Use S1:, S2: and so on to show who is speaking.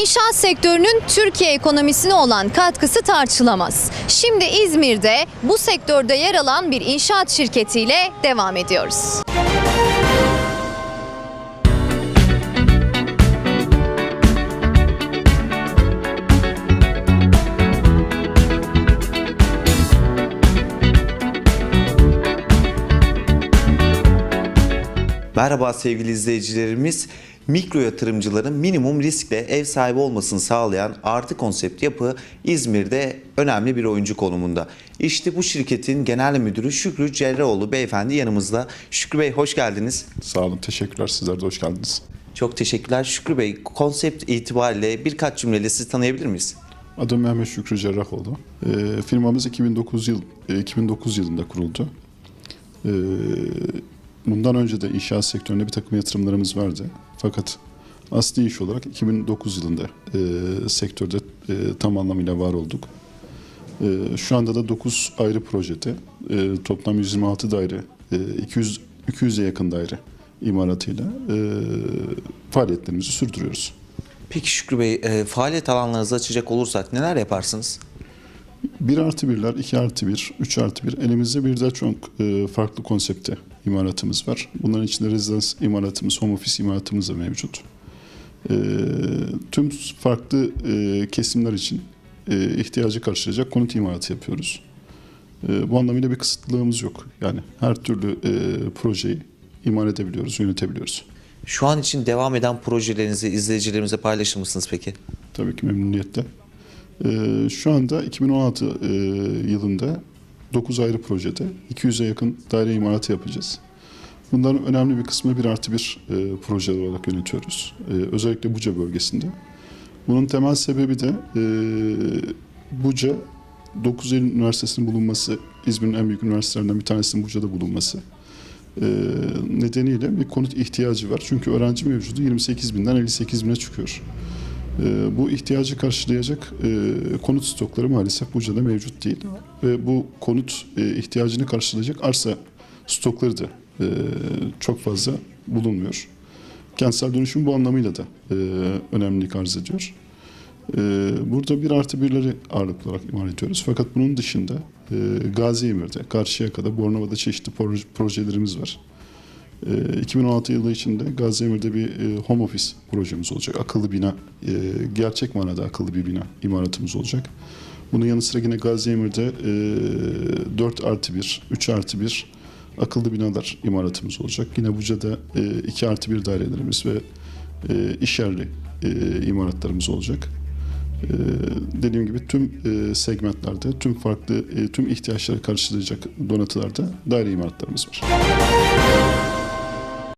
S1: İnşaat sektörünün Türkiye ekonomisine olan katkısı tartışılamaz. Şimdi İzmir'de bu sektörde yer alan bir inşaat şirketiyle devam ediyoruz.
S2: Merhaba sevgili izleyicilerimiz. Mikro yatırımcıların minimum riskle ev sahibi olmasını sağlayan Artı Konsept Yapı İzmir'de önemli bir oyuncu konumunda. İşte bu şirketin genel müdürü Şükrü Cerrahoğlu beyefendi yanımızda. Şükrü Bey hoş geldiniz.
S3: Sağ olun, teşekkürler. Sizler de hoş geldiniz.
S2: Çok teşekkürler. Şükrü Bey konsept itibariyle birkaç cümleyle sizi tanıyabilir miyiz?
S3: Adım Mehmet Şükrü Cerrahoğlu. Ee, firmamız 2009 yıl e, 2009 yılında kuruldu. Ee, bundan önce de inşaat sektöründe bir takım yatırımlarımız vardı. Fakat asli iş olarak 2009 yılında e, sektörde e, tam anlamıyla var olduk. E, şu anda da 9 ayrı projede e, toplam 126 daire, e, 200 200'e yakın daire imalatıyla e, faaliyetlerimizi sürdürüyoruz.
S2: Peki Şükrü Bey e, faaliyet alanlarınızı açacak olursak neler yaparsınız?
S3: 1 artı 1'ler, 2 artı 1, 3 artı 1. Elimizde bir de çok e, farklı konsepte imalatımız var. Bunların içinde rezidans imalatımız, home office imalatımız da mevcut. E, tüm farklı e, kesimler için ihtiyacı karşılayacak konut imalatı yapıyoruz. Bu anlamıyla bir kısıtlılığımız yok. Yani her türlü projeyi imal edebiliyoruz, yönetebiliyoruz.
S2: Şu an için devam eden projelerinizi izleyicilerimize paylaşır mısınız peki?
S3: Tabii ki memnuniyetle. Ee, şu anda 2016 e, yılında 9 ayrı projede 200'e yakın daire imalatı yapacağız. Bunların önemli bir kısmı bir artı bir e, proje olarak yönetiyoruz. E, özellikle Buca bölgesinde. Bunun temel sebebi de e, Buca 9 Eylül Üniversitesi'nin bulunması, İzmir'in en büyük üniversitelerinden bir tanesinin Buca'da bulunması e, nedeniyle bir konut ihtiyacı var. Çünkü öğrenci mevcudu 28 binden 58 bine çıkıyor. E, bu ihtiyacı karşılayacak e, konut stokları maalesef Buca'da mevcut değil. Ve bu konut e, ihtiyacını karşılayacak arsa stokları da e, çok fazla bulunmuyor. Kentsel dönüşüm bu anlamıyla da önemlilik arz ediyor. Burada bir artı birleri ağırlıklı olarak imal ediyoruz. Fakat bunun dışında Gazi Emir'de, Karşıyaka'da, Bornova'da çeşitli proje- projelerimiz var. E, 2016 yılı içinde Gazi Emir'de bir e, home office projemiz olacak. Akıllı bina, e, gerçek manada akıllı bir bina imalatımız olacak. Bunun yanı sıra yine Gazi Emir'de e, 4 artı 1, 3 artı 1 akıllı binalar imalatımız olacak. Yine Buca'da e, 2 artı 1 dairelerimiz ve iş yerli imalatlarımız olacak. Dediğim gibi tüm segmentlerde, tüm farklı, tüm ihtiyaçları karşılayacak donatılarda daire imalatlarımız var.